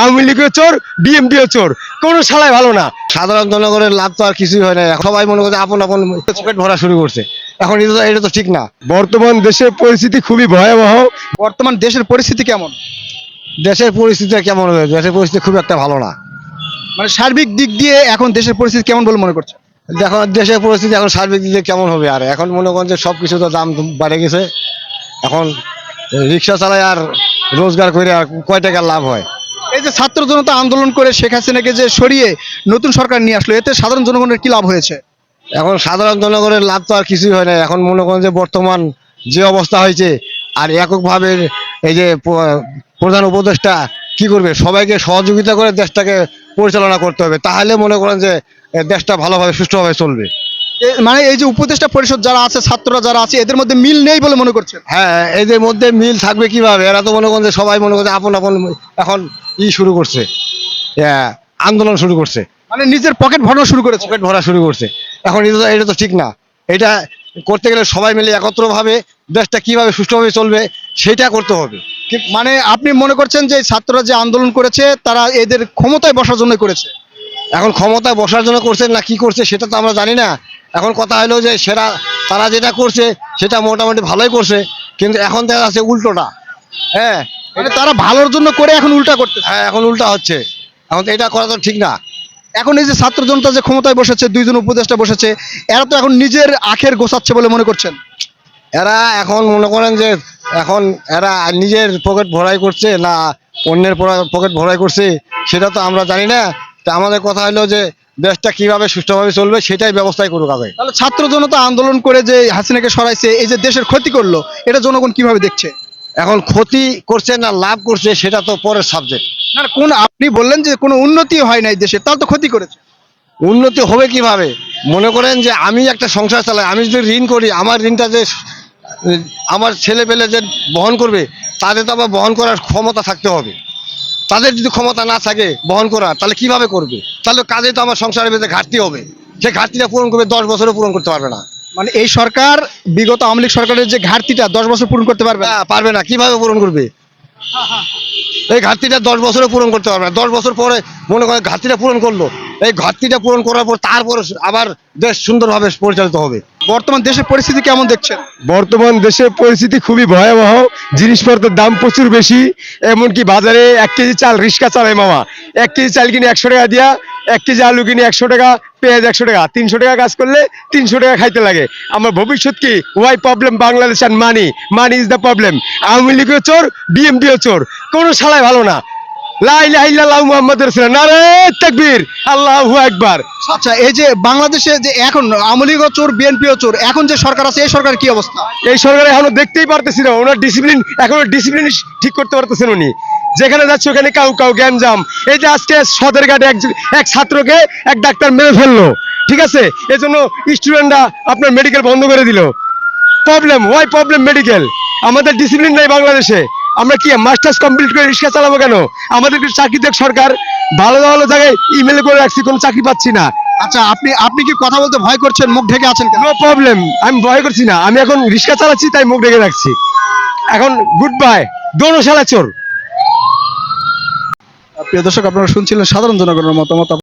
আওয়ামী লীগও চোর বিএমপিও চোর। কোনো শালায় ভালো না। সাধারণ জনগণের লাভ তো আর কিছুই হয় না। সবাই মনে করছে আপন আপন পকেট ভরা শুরু করছে। এখন এটা তো এটা তো ঠিক না। বর্তমান দেশের পরিস্থিতি খুবই ভয়াবহ। বর্তমান দেশের পরিস্থিতি কেমন? দেশের পরিস্থিতি কেমন হবে? দেশের পরিস্থিতি খুব একটা ভালো না। মানে সার্বিক দিক দিয়ে এখন দেশের পরিস্থিতি কেমন বলে মনে করছে দেখো দেশের পরিস্থিতি এখন সার্বিক দিকে কেমন হবে? আর এখন মনে করেন যে সব কিছু তো দাম বেড়ে গেছে। এখন রিক্সা চালায় আর রোজগার করে আর কয় টাকা লাভ হয়? এই যে ছাত্র জনতা আন্দোলন করে শেখ হাসিনাকে যে সরিয়ে নতুন সরকার নিয়ে আসলো এতে সাধারণ জনগণের কি লাভ হয়েছে? এখন সাধারণ জনগণের লাভ তো আর কিছুই হয় না। এখন মনে করেন যে বর্তমান যে অবস্থা হয়েছে আর এককভাবে এই যে প্রধান উপদেষ্টা কি করবে? সবাইকে সহযোগিতা করে দেশটাকে পরিচালনা করতে হবে। তাহলে মনে করেন যে দেশটা ভালোভাবে সুষ্ঠুভাবে চলবে। মানে এই যে উপদেষ্টা পরিষদ যারা আছে ছাত্ররা যারা আছে এদের মধ্যে মিল নেই বলে মনে করছেন? হ্যাঁ এদের মধ্যে মিল থাকবে কীভাবে? এরা তো মনে করেন যে সবাই মনে করেন আপন আপন এখন ই শুরু করছে। হ্যাঁ, আন্দোলন শুরু করছে। মানে নিজের পকেট ভরা শুরু করেছে। পকেট ভরা শুরু করছে। এখন এটা তো এটা তো ঠিক না। এটা করতে গেলে সবাই মিলে একত্রভাবে দেশটা কীভাবে সুষ্ঠুভাবে চলবে সেটা করতে হবে। মানে আপনি মনে করছেন যে ছাত্ররা যে আন্দোলন করেছে তারা এদের ক্ষমতায় বসার জন্য করেছে? এখন ক্ষমতায় বসার জন্য করছে না কি করছে সেটা তো আমরা জানি না। এখন কথা হলো যে সেরা তারা যেটা করছে সেটা মোটামুটি ভালোই করছে। কিন্তু এখন দেখা যাচ্ছে উল্টোটা। হ্যাঁ মানে তারা ভালোর জন্য করে এখন উল্টা করতে হ্যাঁ এখন উল্টা হচ্ছে। এখন তো এটা করা তো ঠিক না। এখন এই যে ছাত্র জনতা যে ক্ষমতায় বসেছে দুইজন উপদেষ্টা বসেছে এরা তো এখন নিজের আখের গোছাচ্ছে বলে মনে করছেন? এরা এখন মনে করেন যে এখন এরা নিজের পকেট ভরাই করছে না অন্যের পকেট ভরাই করছে সেটা তো আমরা জানি না। তা আমাদের কথা হলো যে দেশটা কীভাবে সুষ্ঠুভাবে চলবে সেটাই ব্যবস্থাই করুক আগে। তাহলে ছাত্র জনতা আন্দোলন করে যে হাসিনাকে সরাইছে এই যে দেশের ক্ষতি করল এটা জনগণ কীভাবে দেখছে? এখন ক্ষতি করছে না লাভ করছে সেটা তো পরের সাবজেক্ট না কোন আপনি বললেন যে কোনো উন্নতি হয় নাই দেশে তার তো ক্ষতি করেছে। উন্নতি হবে কীভাবে? মনে করেন যে আমি একটা সংসার চালাই আমি যদি ঋণ করি আমার ঋণটা যে আমার ছেলে পেলে যে বহন করবে তাদের তো আবার বহন করার ক্ষমতা থাকতে হবে। তাদের যদি ক্ষমতা না থাকে বহন করার তাহলে কীভাবে করবে? তাহলে কাজে তো আমার সংসারের ভেতরে ঘাটতি হবে। সে ঘাটতিটা পূরণ করবে দশ বছরও পূরণ করতে পারবে না। মানে এই সরকার বিগত আওয়ামী লীগ সরকারের যে ঘাটতিটা দশ বছর পূরণ করতে পারবে না। পারবে না। কীভাবে পূরণ করবে? এই ঘাটতিটা দশ বছরে পূরণ করতে পারবে না। দশ বছর পরে মনে করে ঘাটতিটা পূরণ করল। এই ঘাটতিটা পূরণ করার পর তারপর আবার দেশ সুন্দরভাবে পরিচালিত হবে। বর্তমান দেশের পরিস্থিতি কেমন দেখছেন? বর্তমান দেশের পরিস্থিতি খুবই ভয়াবহ। জিনিসপত্রের দাম প্রচুর বেশি, এমনকি বাজারে এক কেজি চাল রিক্সা চালায় মামা। এক কেজি চাল কিনে একশো টাকা দিয়া, এক কেজি আলু কিনে একশো টাকা, পেঁয়াজ একশো টাকা, তিনশো টাকা কাজ করলে তিনশো টাকা খাইতে লাগে। আমার ভবিষ্যৎ কি? Why problem Bangladesh and money money is the problem Awami লীগও চোর বিএমপিও চোর। কোনো শালায় ভালো না। আচ্ছা এই যে বাংলাদেশে যে এখন চোর বিএনপিও চোর এখন যে সরকার আছে এই সরকার কি অবস্থা? এই সরকার এখনও দেখতেই পারতেছি না। ওনার ডিসিপ্লিন এখনও ডিসিপ্লিন ঠিক করতে পারতেছেন উনি। যেখানে যাচ্ছে ওখানে কাউ কাউ গ্যাঞ্জাম। এই যে আজকে সদর ঘাটে এক ছাত্রকে এক ডাক্তার মেরে ফেলল। ঠিক আছে? এই জন্য স্টুডেন্টরা আপনার মেডিকেল বন্ধ করে দিল। প্রবলেম ওয়াই প্রবলেম মেডিকেল আমাদের ডিসিপ্লিন নাই বাংলাদেশে। আমরা কি মাস্টার্স কমপ্লিট করে রিক্সা চালাবো কেন? আমাদের চাকরি দেখ সরকার। ভালো ভালো জায়গায় ইমেল করে রাখছি কোনো চাকরি পাচ্ছি না। আচ্ছা আপনি আপনি কি কথা বলতে ভয় করছেন মুখ ঢেকে আছেন কেন? নো প্রবলেম আমি ভয় করছি না। আমি এখন রিক্সা চালাচ্ছি তাই মুখ ঢেকে রাখছি। এখন গুড বাই দোনো শালা চোর। প্রিয় দর্শক আপনারা শুনছিলেন সাধারণ জনগণের মতামত।